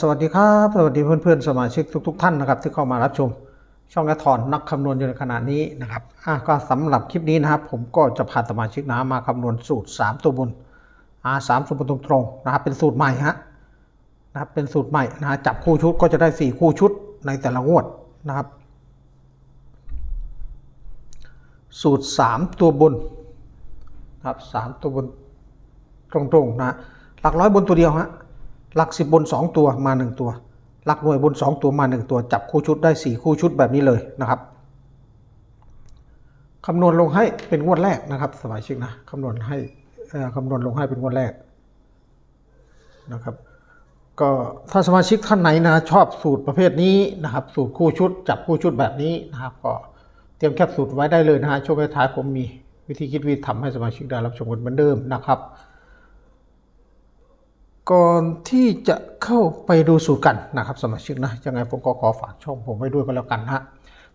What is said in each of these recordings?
สวัสดีครับ สวัสดีเพื่อนๆ สมาชิกทุก ๆ ท่านนะครับที่เข้ามารับชม ช่องแอทอนนักคำนวณอยู่ในขณะนี้นะครับอะก็สำหรับคลิปนี้นะครับ ผมก็จะพาสมาชิกนะมาคำนวณสูตร 3 ตัวบนอ่าสามตัวบนตรงๆนะครับเป็นสูตรใหม่ฮะนะครับเป็นสูตรใหม่นะจับคู่ชุดก็จะได้ 4 คู่ชุดในแต่ละงวดนะครับ สูตร 3 ตัวบนนะครับสามตัวบนตรงๆนะหลักร้อยบนตัวเดียวฮะ หลักสิบบน 2 ตัวมา 1 ตัว หลักหน่วยบน 2 ตัวมา 1 ตัว จับคู่ชุดได้ 4 คู่ชุดแบบนี้เลยนะครับคำนวณลงให้เป็นงวดแรกนะครับสมาชิกนะคำนวณให้คำนวณลงให้เป็นงวดแรกนะครับก็ถ้าสมาชิกท่านไหนนะชอบสูตรประเภทนี้นะครับ สูตรคู่ชุด จับคู่ชุดแบบนี้นะครับ ก็เตรียมแคปสูตรไว้ได้เลยนะฮะช่วงท้ายผมมีวิธีคิดวิธีทำให้สมาชิกได้รับชมกันเหมือนเดิมนะครับ ก่อนที่จะเข้าไปดูสูตรกันนะครับสมาชิกนะยังไงผมก็ขอฝากช่องผมไว้ด้วยก็แล้วกันฮะ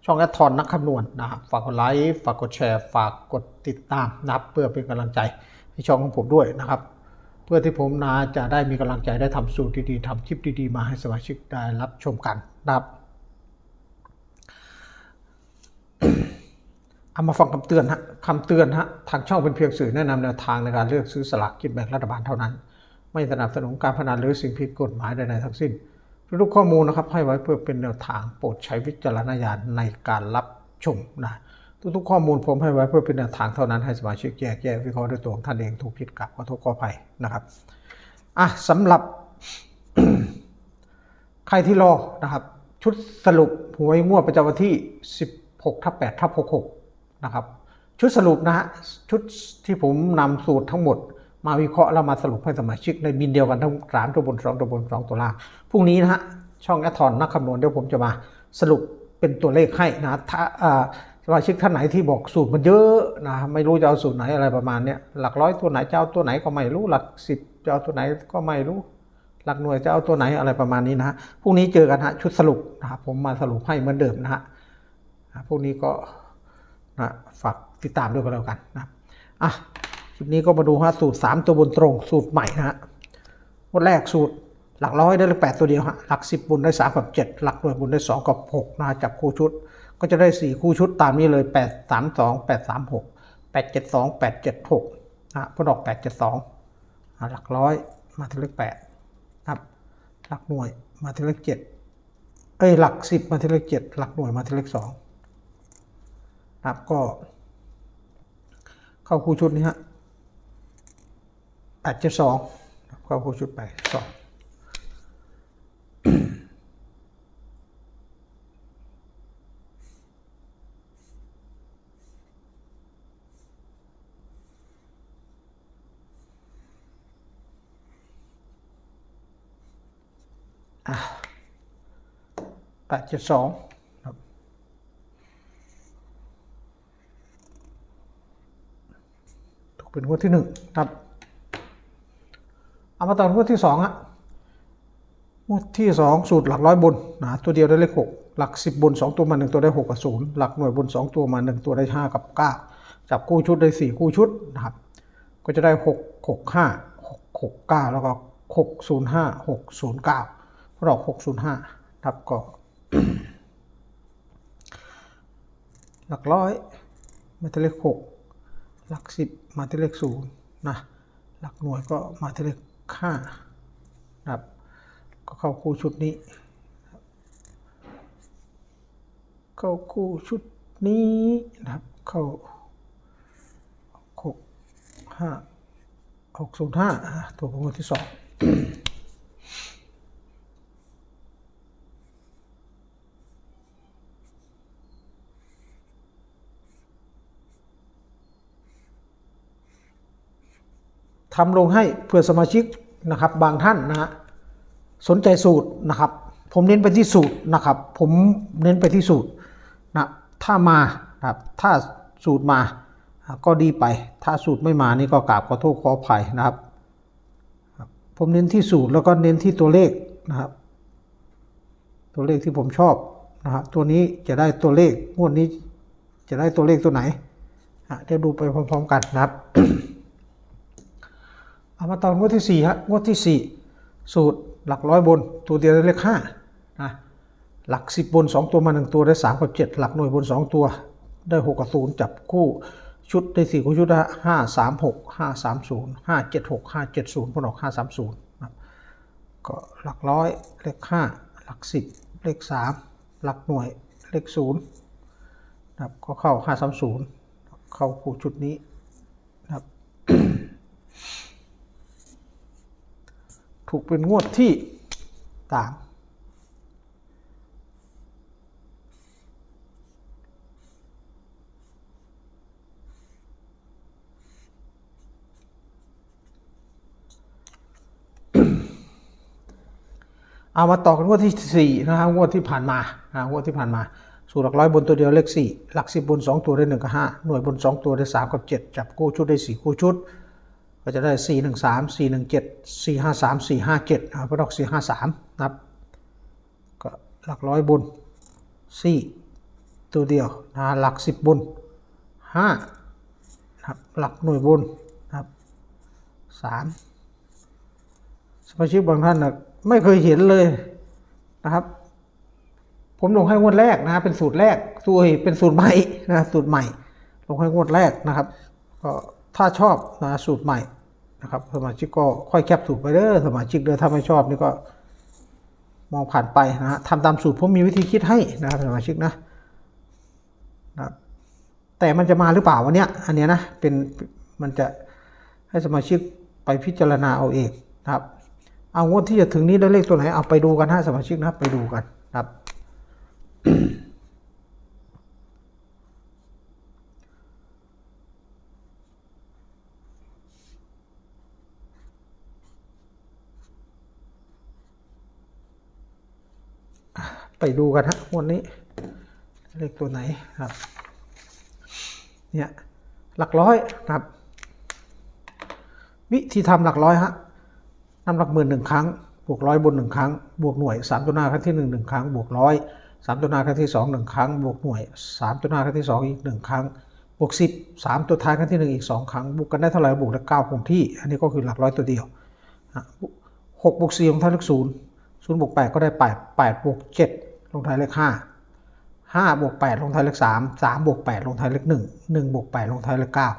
ช่องแอดทอนนักคำนวณนะครับฝากกดไลค์ฝากกดแชร์ ฝากกดติดตามนับเพื่อเป็นกำลังใจให้ช่องของผมด้วยนะครับ เพื่อที่ผมนาจะได้มีกำลังใจได้ทำสูตรดีๆทำคลิปดีๆ มาให้สมาชิกได้รับชมกันนะครับเอามาฟังคำเตือนฮะคำเตือนฮะทางช่องเป็นเพียงสื่อแนะนำแนวทางในการเลือกซื้อสลากกินแบ่งรัฐบาลเท่านั้น ไม่สนับสนุนการพนันหรือสิ่งผิดกฎหมายใดๆทั้งสิ้นทุกข้อมูลนะครับให้ไว้เพื่อเป็นแนวทางโปรดใช้วิจารณญาณในการรับชมนะทุกๆข้อมูลผมให้ไว้เพื่อเป็นแนวทางเท่านั้นให้สมาชิกแยกแยะวิเคราะห์ด้วยตัวของท่านเองถูกผิดกับขอโทษขออภัยนะครับอะสำหรับใครที่รอนะครับ ชุดสรุปหวยงวดประจำวันที่ 16ทับ8ทับ66นะครับชุดสรุปนะฮะชุดที่ผมนำสูตรทั้งหมด มาวิเคราะห์แล้วมาสรุปให้สมาชิกในบินเดียวกันทั้งสามตัวบนสองตัวบนสองตัวล่างพรุ่งนี้นะฮะช่องแอทอนนักคำนวณเดี๋ยวผมจะมาสรุปเป็นตัวเลขให้นะถ้าสมาชิกท่านไหนที่บอกสูตรมันเยอะนะไม่รู้จะเอาสูตรไหนอะไรประมาณเนี้ยหลักร้อยตัวไหนจะเอาตัวไหนก็ไม่รู้หลักสิบจะเอาตัวไหนก็ไม่รู้ หลักหน่วยจะเอาตัวไหนอะไรประมาณนี้นะฮะพรุ่งนี้เจอกันฮะชุดสรุปนะครับผมมาสรุปให้เหมือนเดิมนะฮะพรุ่งนี้ก็นะฝากติดตามด้วยก็แล้วกันนะอะ คลิปนี้ก็มาดูฮะสูตร 3 ตัวบนตรงสูตรใหม่นะฮะงวดแรกสูตรหลักร้อยได้เลขแปดตัวเดียวฮะหลักสิบบนได้สามกับเจ็ดหลักหน่วยบนได้สองกับหกนะฮะจับคู่ชุด ก็จะได้สี่คู่ชุดตามนี้เลยแปดสามสองแปดสามหกแปดเจ็ดสองแปดเจ็ดหกนะฮะพอดอกแปดเจ็ดสองหลักร้อยมาที่เลขแปดครับ หลักหน่วยมาที่เลขเจ็ดเอ้ยหลักสิบมาที่เลขเจ็ดหลักหน่วยมาที่เลขสองครับก็ เข้าคู่ชุดนี้ฮะ แปดเจ็ดสองเข้าคู่ชุดแปสองแปดเจ็ดสองถูกเป็นงวดที่หนึ่งครับ เอามาต่องวดที่สองอะงวดที่สองสูตรหลักร้อยบนนะตัวเดียวได้เลขหกหลักสิบบนสองตัวมาหนึ่งตัวได้หกกับศูนย์หลักหน่วยบนสองตัวมาหนึ่งตัวได้ห้ากับเก้าจับคู่ชุดได้สี่คู่ชุดนะครับก็จะได้หกหกห้าหกหกเก้าแล้วก็หกศูนย์ห้าหกศูนย์เก้าพวกเราหกศูนย์ห้าครับก็หลักร้อยมาที่เลขหกหลักสิบมาที่เลขศูนย์นะหลักหน่วยก็มาที่เลข ห้านะครับ ก็เข้าคู่ชุดนี้ เข้าคู่ชุดนี้นะครับ เข้าหกห้าหกศูนย์ห้าตัวของคนที่สองทำลงให้เพื่อสมาชิก นะครับ บางท่านนะฮะสนใจสูตรนะครับ ผมเน้นไปที่สูตรนะครับ ผมเน้นไปที่สูตรนะถ้ามานะครับถ้าสูตรมาก็ดีไป ถ้าสูตรไม่มานี่ก็กราบขอโทษขออภัยนะครับ ผมเน้นที่สูตรแล้วก็เน้นที่ตัวเลขนะครับ ตัวเลขที่ผมชอบนะครับตัวนี้จะได้ตัวเลขงวดนี้จะได้ตัวเลขตัวไหนเดี๋ยวดูไปพร้อม ๆ กันนะครับ เอามาตอนงวดที่สี่ฮะงวดที่สี่สูตรหลักร้อยบน ตัวเดียวได้เลขห้านะหลักสิบบนสองตัวมาหนึ่งตัวได้สามกับเจ็ดหลักหน่วยบนสองตัวได้หกกับศูนย์จับคู่ชุดได้สี่คู่ชุดละห้าสามหกห้าสามศูนย์ห้าเจ็ดหกห้าเจ็ดศูนย์พนออกห้าสามศูนย์ครับก็หลักร้อยเลขห้าหลักสิบเลขสามหลักหน่วยเลขศูนย์นะครับก็เข้าห้าสามศูนย์เข้าคู่ชุดนี้นะครับ ถูกเป็นงวดที่ตางเอามาต่อกันงวดที่สี่นะครับงวดที่ผ่านมานะงวดที่ผ่านมา สูตรหลักร้อยบนตัวเดียวเลขสี่หลักสิบบนสองตัวได้หนึ่งกับห้าหน่วยบนสองตัวได้สามกับเจ็ดจับคู่ชุดได้สี่คู่ชุด ก็จะได้สี่หนึ่งสามสี่หนึ่งเจ็ดสี่ห้าสามสี่ห้าเจ็ดนะครับดอกสี่ห้าสามนะครับก็หลักร้อยบนสี่ตัวเดียวนะหลักสิบบนห้านะครับหลักหน่วยบนนะครับสามสมาชิกบางท่านนะไม่เคยเห็นเลยนะครับ ผมลงให้งวดแรกนะเป็นสูตรแรกสูตรเป็นสูตรใหม่นะสูตรใหม่ ลงให้งวดแรกนะครับ ก็ ถ้าชอบนะสูตรใหม่นะครับสมาชิกก็ค่อยแคปสูตรไปเด้อสมาชิกเด้อถ้าไม่ชอบนี่ก็มองผ่านไปนะฮะทำตามสูตรผมมีวิธีคิดให้นะครับสมาชิกนะนะแต่มันจะมาหรือเปล่าวันเนี้ยอันเนี้ยนะเป็นมันจะให้สมาชิกไปพิจารณาเอาเองนะครับเอางวดที่จะถึงนี้ได้เลขตัวไหนเอาไปดูกันฮะสมาชิกนะไปดูกันนะครับ ไปดูกันฮะงวดนี้ เลขตัวไหนครับ เนี่ย หลักร้อยครับ วิธีทำหลักร้อยฮะนำหลักหมื่นหนึ่งครั้ง บวกร้อยบนหนึ่งครั้ง บวกหน่วยสามตัวหน้าครั้งที่หนึ่งหนึ่งครั้ง บวกร้อยสามตัวหน้าครั้งที่สองหนึ่งครั้ง บวกหน่วยสามตัวหน้าครั้งที่สองอีกหนึ่งครั้ง บวกสิบสามตัวท้ายครั้งที่หนึ่งอีกสองครั้ง บวกกันได้เท่าไหร่บวกได้เก้าคงที่ อันนี้ก็คือหลักร้อยตัวเดียวหกบวกสี่ลงท้ายเลขศูนย์ศูนย์บวกแปดก็ได้แปดแปดบวกเจ็ด ลงท้ายเลขห้าห้าบวกแปดลงท้ายเลขสามสามบวกแปดลงท้ายเลขหนึ่งหนึ่งบวกแปดลงท้ายเลขเก้า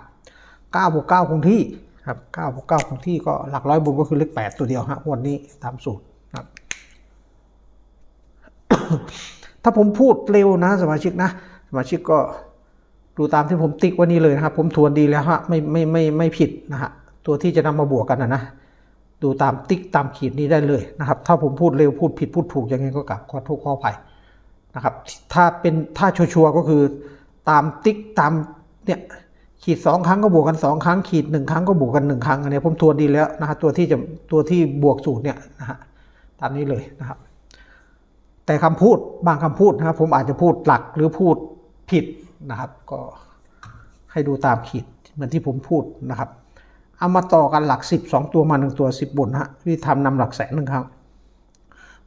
เก้าบวกเก้าคงที่ครับเก้าบวกเก้าคงที่ก็หลักร้อยบนก็คือเลขแปดตัวเดียวฮะงวันนี้ตามสูตรครับถ้าผมพูดเร็วนะสมาชิกนะ สมาชิกก็ดูตามที่ผมติ๊กไว้นี่เลยนะครับ ผมทวนดีแล้วฮะไม่ไม่ไม่ไม่ผิดนะฮะตัวที่จะนำมาบวกกันนะนะ ดูตามติ๊กตามขีดนี้ได้เลยนะครับ ถ้าผมพูดเร็วพูดผิดพูดถูกยังไงก็กลับขอโทษขออภัยนะครับ ถ้าเป็นถ้าชัวร์ก็คือตามติ๊กตามเนี่ยขีดสองครั้งก็บวกกันสองครั้ง ขีดหนึ่งครั้งก็บวกกันหนึ่งครั้งอันนี้ผมทวนดีแล้วนะฮะตัวที่จะตัวที่บวกสูตรเนี่ยนะฮะตามนี้เลยนะครับ แต่คำพูดบางคำพูดนะครับ ผมอาจจะพูดหลักหรือพูดผิดนะครับ ก็ให้ดูตามขีดเหมือนที่ผมพูดนะครับ เอามาต่อกันหลักสิบสองตัวมาหนึ่งตัวสิบบนฮะวิธีทำนำหลักแสนหนึ่งครั้ง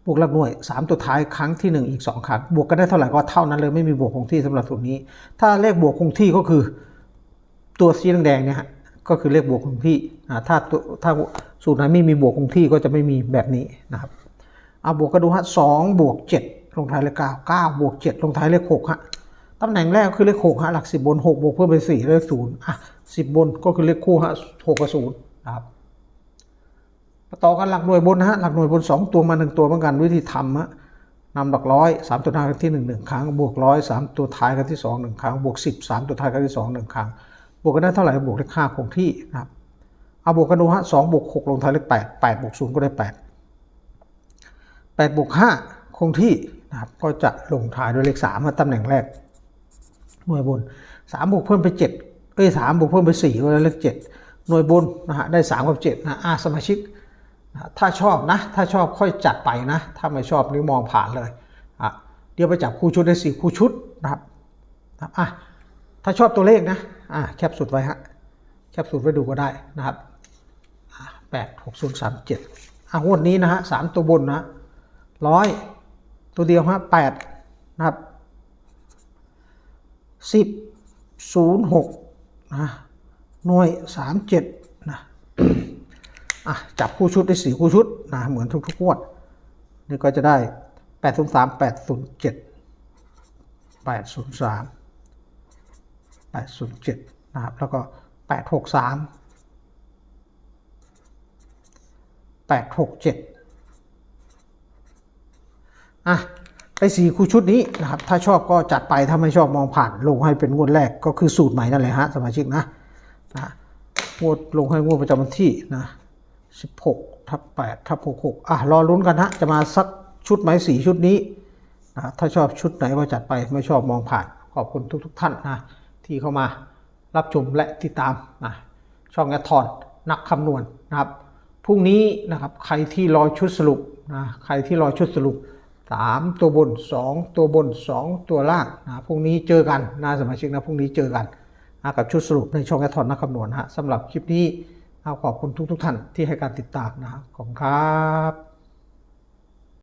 บวกหลักหน่วย 3 ตัวท้ายครั้งที่ 1 อีก 2 ครั้ง บวกกันได้เท่าไหร่ก็เท่านั้นเลยไม่มีบวกคงที่สำหรับสูตรนี้ ถ้าเลขบวกคงที่ก็คือตัวสีแดงๆเนี่ยฮะก็คือเลขบวกคงที่อ่าถ้าตัวถ้าสูตรไหนไม่มีบวกคงที่ก็จะไม่มีแบบนี้นะครับเอาบวกกันดูฮะสองบวกเจ็ดลงท้ายเลขเก้าเก้าบวกเจ็ดลงท้ายเลขหกฮะ ตำแหน่งแรกคือเลขหกฮะหลักสิบบนหกบวกเพิ่มเป็นสี่เลขศูนย์อะสิบบนก็คือเลขคู่ฮะหกกับศูนย์นะครับมาต่อกันหลักหน่วยบนฮะหลักหน่วยบน2ตัวมา1ตัวเหมือนกันวิธีทำฮะนำหลักร้อยสามตัวท้ายกันที่1 1ครั้งบวกร้อยสามตัวท้ายกันที่2 1ครั้งบวก10 3ตัวท้ายกันที่2 1ครั้งบวกกันได้เท่าไหร่บวกเลขห้าคงที่นะครับเอาบวกกันดูฮะสองบวกหกลงท้ายเลขแปดแปดบวกศูนย์ก็ได้แปดแปดบวกห้าคงที่นะครับก็จะลงท้ายด้วยเลขสามตำแหน่งแรก หน่วยบนสามบวกเพิ่มไปเจ็ดเอ้ยสามบวกเพิ่มไปสี่ก็เลขเจ็ดหน่วยบนนะฮะได้สามกับเจ็ดนะอาสมาชิกนะถ้าชอบนะ ถ้าชอบค่อยจัดไปนะ ถ้าไม่ชอบนี่มองผ่านเลยอะเดี๋ยวไปจับคู่ชุดได้สี่คู่ชุดนะครับนะครับอะถ้าชอบตัวเลขนะอะแคปสุดไว้ฮะแคปสุดไว้ดูก็ได้นะครับแปดหกศูนย์สามเจ็ดอะงวดนี้นะฮะสามตัวบนนะร้อยตัวเดียวฮะแปดนะครับ สิบศูนย์หกนะหน่วยสามเจ็ดนะอะจับคู่ชุดได้สี่คู่ชุดนะเหมือนทุกๆงวดนี่ก็จะได้แปดศูนย์สามแปดศูนย์เจ็ดแปดศูนย์สามแปดศูนย์เจ็ดนะครับแล้วก็แปดหกสามแปดหกเจ็ดอะ ได้สี่คู่ชุดนี้นะครับ ถ้าชอบก็จัดไปถ้าไม่ชอบมองผ่านลงให้เป็นงวดแรกก็คือสูตรใหม่นั่นแหละฮะสมาชิกนะนะงวดลงให้งวดประจำวันที่นะ16ทับ8ทับ66อะรอลุ้นกันฮะจะมาสักชุดไหมสี่ชุดนี้นะถ้าชอบชุดไหนก็จัดไปไม่ชอบมองผ่านขอบคุณทุกๆท่านนะที่เข้ามารับชมและติดตามนะช่องแอดทอนนักคำนวณนะครับพรุ่งนี้นะครับใครที่รอชุดสรุปนะใครที่รอชุดสรุป 3ตัวบน2ตัวบน2ตัวล่างนะพรุ่งนี้เจอกันนะสมาชิกนะพรุ่งนี้เจอกันนะกับชุดสรุปในช่องแอดทอนนักคำนวณฮะสำหรับคลิปนี้ขอบคุณทุกทุกท่านที่ให้การติดตามนะขอบคุณครับ